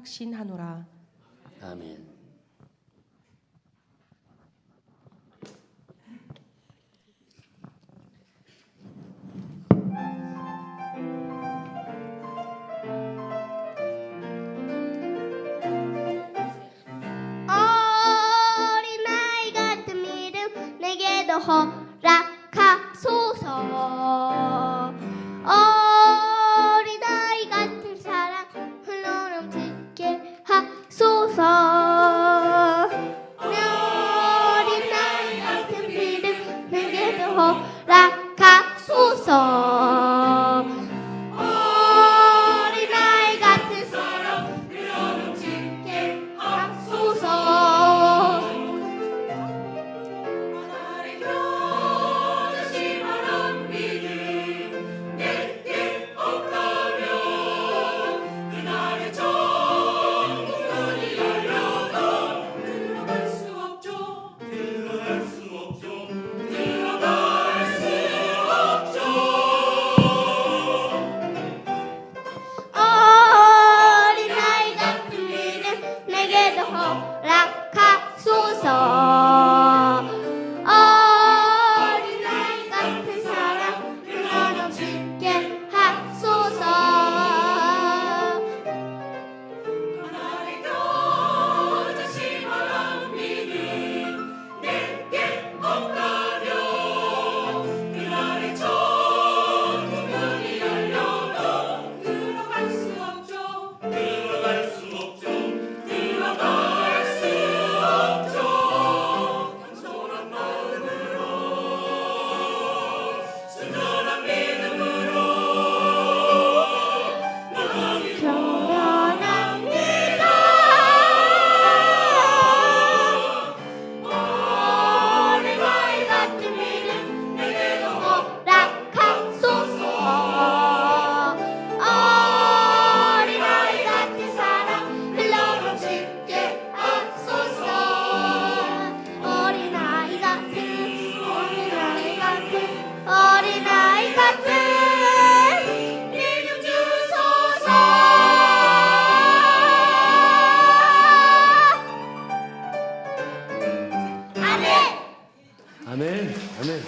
확신하노라. 아멘. 어린아이 같은 믿음 내게도 허락 아멘. 아멘.